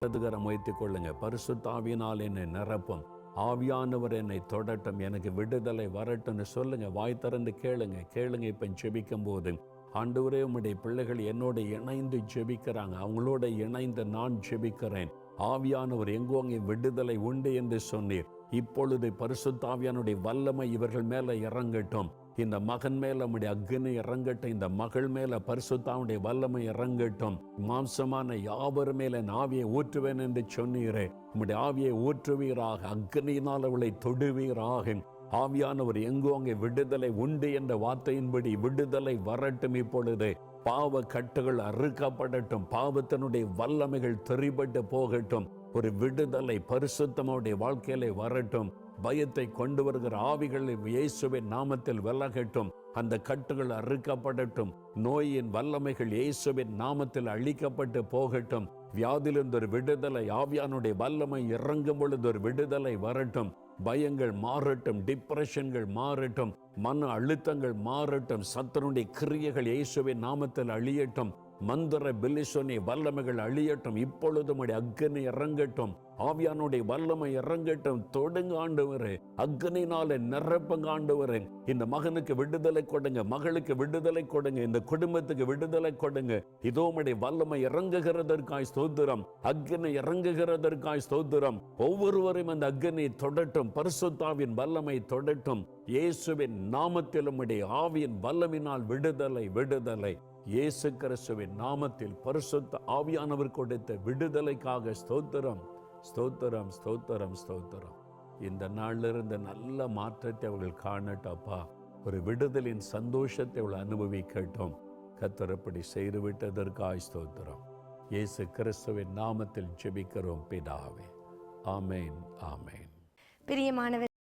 இடதுகரம் வைத்துக் கொள்ளுங்க. பரிசுத்தாவியினால் என்னை நிரப்பும். ஆவியானவர் என்னை தொடட்டும். எனக்கு விடுதலை வரட்டும்னு சொல்லுங்க. வாய் திறந்து கேளுங்க. கேளுங்க இப்ப ஜெபிக்கும் போது ஆண்டவரே உம்முடைய பிள்ளைகள் என்னோட இணைந்து ஜெபிக்கிறாங்க. அவங்களோட இணைந்து நான் ஜெபிக்கிறேன். ஆவியானவர் எங்கோ அங்கே விடுதலை உண்டு என்று சொன்னீர். இப்பொழுது பரிசுத்தாவியானுடைய வல்லமை இவர்கள் மேல இறங்கட்டும். இந்த மகன் மேல நம்முடைய அக்னி இறங்கட்டும் இந்த மகள் மேல பரிசுத்தாவுடைய வல்லமை இறங்கட்டும். மாம்சமான யாவர் மேல ஆவியை ஊற்றுவேன் என்று சொன்னீரே. உம்முடைய ஆவியை ஊற்றுவீராக அக்னியினால் அவளை தொடுவீராக. ஆவியானவர் எங்கோ அங்கே விடுதலை உண்டு என்ற வார்த்தையின்படி விடுதலை வரட்டும் இப்பொழுது. பாவ கட்டுகள் அறுக்கப்படட்டும் பாவத்தினுடைய வல்லமைகள் தெரிபட்டு போகட்டும். ஒரு விடுதலை பரிசுத்தமுடைய வாழ்க்கையில வரட்டும். பயத்தை கொண்டு வருகிற ஆவிகள் இயேசுவின் நாமத்தில் விலகட்டும். அந்த கட்டுகள் அறுக்கப்படட்டும். நோயின் வல்லமைகள் இயேசுவின் நாமத்தில் அழிக்கப்பட்டு போகட்டும். வியாதிலிருந்து ஒரு விடுதலை ஆவியானுடைய வல்லமை இறங்கும் பொழுது ஒரு விடுதலை வரட்டும். பயங்கள் மாறட்டும் டிப்ரெஷன்கள் மாறட்டும். மன அழுத்தங்கள் மாறட்டும். சத்தனுடைய கிரியைகள் இயேசுவின் நாமத்தில் அழியட்டும். மந்திர பில்லிசோனி வல்லமைகள் அழியட்டும் இப்பொழுதும் அக்னி இறங்கட்டும் ஆவியானுடைய வல்லமை இறங்கட்டும் தொடுங்க ஆண்டவரே அக்னினால நிரப்பங்க ஆண்டவரே. இந்த மகனுக்கு விடுதலை கொடுங்க மகளுக்கு விடுதலை கொடுங்க இந்த குடும்பத்துக்கு விடுதலை கொடுங்க. இதோ உடைய வல்லமை இறங்குகிறதற்காய் ஸ்தோத்திரம் அக்னி இறங்குகிறதற்காய் ஸ்தோத்திரம். ஒவ்வொருவரையும் அந்த அக்னி தொடட்டும் பரிசுத்தாவின் வல்லமை தொடட்டும். இயேசுவின் நாமத்திலும் உடைய ஆவியின் வல்லமினால் விடுதலை விடுதலை. இயேசு கிறிஸ்துவின் நாமத்தில் பரிசுத்த ஆவியானவர் கொடுத்த விடுதலைக்காக ஸ்தோத்திரம் ஸ்தோத்திரம் ஸ்தோத்திரம் ஸ்தோத்திரம். இந்த நாளிலிருந்து நல்ல மாற்றத்தை அவர்கள் காணட்டப்பா ஒரு விடுதலின் சந்தோஷத்தை அவள் அனுபவிக்கட்டும். கத்தரப்படி செய்து விட்டதற்காய் ஸ்தோத்திரம். இயேசு கிறிஸ்துவின் நாமத்தில் ஜெபிக்கிறோம் பிதாவே. ஆமேன் ஆமேன். பிரியமானவர்